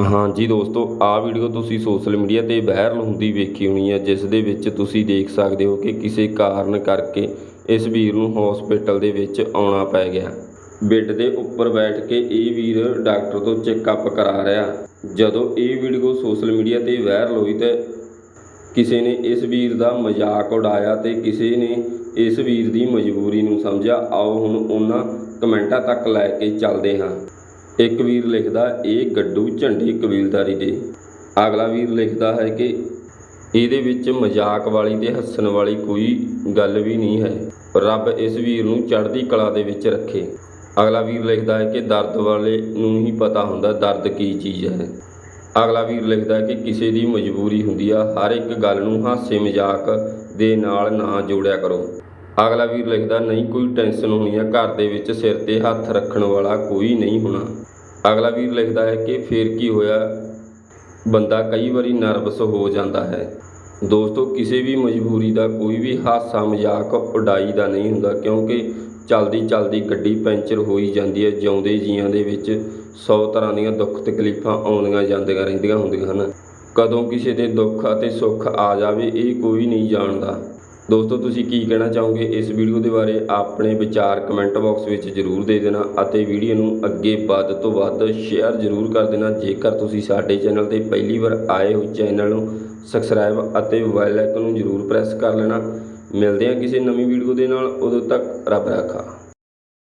ਹਾਂਜੀ ਦੋਸਤੋ ਆ ਵੀਡੀਓ ਤੁਸੀਂ ਸੋਸ਼ਲ ਮੀਡੀਆ ਤੇ ਵਾਇਰਲ ਹੁੰਦੀ ਵੇਖੀ ਹੋਣੀ ਹੈ, ਜਿਸ ਦੇ ਵਿੱਚ ਤੁਸੀਂ ਦੇਖ ਸਕਦੇ ਹੋ ਕਿ ਕਿਸੇ ਕਾਰਨ ਕਰਕੇ ਇਸ ਵੀਰ ਨੂੰ ਹਸਪੀਟਲ ਦੇ ਵਿੱਚ ਆਉਣਾ ਪੈ ਗਿਆ। ਬੈੱਡ ਦੇ ਉੱਪਰ ਬੈਠ ਕੇ ਇਹ ਵੀਰ ਡਾਕਟਰ ਤੋਂ ਚੈੱਕਅਪ ਕਰਾ ਰਿਹਾ। ਜਦੋਂ ਇਹ ਵੀਡੀਓ ਸੋਸ਼ਲ ਮੀਡੀਆ ਤੇ ਵਾਇਰਲ ਹੋਈ ਤੇ ਕਿਸੇ ਨੇ ਇਸ ਵੀਰ ਦਾ ਮਜ਼ਾਕ ਉਡਾਇਆ ਤੇ ਕਿਸੇ ਨੇ ਇਸ ਵੀਰ ਦੀ ਮਜਬੂਰੀ ਨੂੰ ਸਮਝਿਆ, ਆਓ ਹੁਣ ਉਹਨਾਂ ਕਮੈਂਟਾਂ ਤੱਕ ਲੈ ਕੇ ਚੱਲਦੇ ਹਾਂ। ਇੱਕ ਵੀਰ ਲਿਖਦਾ, ਇਹ ਗੱਡੂ ਝੰਡੀ ਕਬੀਲਦਾਰੀ ਦੇ। ਅਗਲਾ ਵੀਰ ਲਿਖਦਾ ਹੈ ਕਿ ਇਹਦੇ ਵਿੱਚ ਮਜ਼ਾਕ ਵਾਲੀ ਤੇ ਹੱਸਣ ਵਾਲੀ ਕੋਈ ਗੱਲ ਵੀ ਨਹੀਂ ਹੈ। ਰੱਬ ਇਸ ਵੀਰ ਨੂੰ ਚੜ੍ਹਦੀ ਕਲਾ ਦੇ ਵਿੱਚ ਰੱਖੇ। ਅਗਲਾ ਵੀਰ ਲਿਖਦਾ ਹੈ ਕਿ ਦਰਦ ਵਾਲੇ ਨੂੰ ਹੀ ਪਤਾ ਹੁੰਦਾ ਦਰਦ ਕੀ ਚੀਜ਼ ਹੈ। ਅਗਲਾ ਵੀਰ ਲਿਖਦਾ ਹੈ ਕਿ ਕਿਸੇ ਦੀ ਮਜਬੂਰੀ ਹੁੰਦੀ ਆ, ਹਰ ਇੱਕ ਗੱਲ ਨੂੰ ਹਾਸੇ ਮਜ਼ਾਕ ਦੇ ਨਾਲ ਨਾ ਜੋੜਿਆ ਕਰੋ। ਅਗਲਾ ਵੀਰ ਲਿਖਦਾ, ਨਹੀਂ, ਕੋਈ ਟੈਨਸ਼ਨ ਹੋਣੀ ਆ। ਘਰ ਦੇ ਵਿੱਚ ਸਿਰ ਤੇ ਹੱਥ ਰੱਖਣ ਵਾਲਾ ਕੋਈ ਨਹੀਂ ਹੋਣਾ। ਅਗਲਾ ਵੀਰ ਲਿਖਦਾ ਹੈ ਕਿ ਫੇਰ ਕੀ ਹੋਇਆ? ਬੰਦਾ ਕਈ ਵਾਰੀ ਨਰਵਸ ਹੋ ਜਾਂਦਾ ਹੈ। ਦੋਸਤੋ, ਕਿਸੇ ਵੀ ਮਜਬੂਰੀ ਦਾ ਕੋਈ ਵੀ ਹਾਸਾ, ਮਜ਼ਾਕ, ਉਡਾਈ ਦਾ ਨਹੀਂ ਹੁੰਦਾ, ਕਿਉਂਕਿ ਚਲਦੀ ਚਲਦੀ ਗੱਡੀ ਪੈਂਚਰ ਹੋਈ ਜਾਂਦੀ ਹੈ। ਜਿਉਂਦੇ ਜੀਆਂ ਦੇ ਵਿੱਚ 100 ਤਰ੍ਹਾਂ ਦੀਆਂ ਦੁੱਖ ਤਕਲੀਫਾਂ ਆਉਂਦੀਆਂ ਜਾਂਦੀਆਂ ਰਹਿੰਦੀਆਂ ਹੁੰਦੀਆਂ ਹਨ। ਕਦੋਂ ਕਿਸੇ ਦੇ ਦੁੱਖ ਅਤੇ ਸੁੱਖ ਆ ਜਾਵੇ, ਇਹ ਕੋਈ ਨਹੀਂ ਜਾਣਦਾ। ਦੋਸਤੋ, ਤੁਸੀਂ ਕੀ ਕਹਿਣਾ ਚਾਹੋਗੇ? ਇਸ ਵੀਡੀਓ ਦੇ ਬਾਰੇ ਆਪਣੇ ਵਿਚਾਰ ਕਮੈਂਟ ਬਾਕਸ ਵਿੱਚ ਜ਼ਰੂਰ ਦੇ ਦੇਣਾ ਅਤੇ ਵੀਡੀਓ ਨੂੰ ਅੱਗੇ ਵੱਧ ਤੋਂ ਵੱਧ ਸ਼ੇਅਰ ਜ਼ਰੂਰ ਕਰ ਦੇਣਾ। ਜੇਕਰ ਤੁਸੀਂ ਸਾਡੇ ਚੈਨਲ ਤੇ ਪਹਿਲੀ ਵਾਰ ਆਏ ਹੋ, ਚੈਨਲ ਨੂੰ ਸਬਸਕ੍ਰਾਈਬ ਅਤੇ ਬੈਲ ਆਈਕਨ ਨੂੰ ਜ਼ਰੂਰ ਪ੍ਰੈਸ ਕਰ ਲੈਣਾ। ਮਿਲਦੇ ਹਾਂ ਕਿਸੇ ਨਵੀਂ ਵੀਡੀਓ ਦੇ ਨਾਲ। ਉਦੋਂ ਤੱਕ ਰੱਬ ਰਾਖਾ।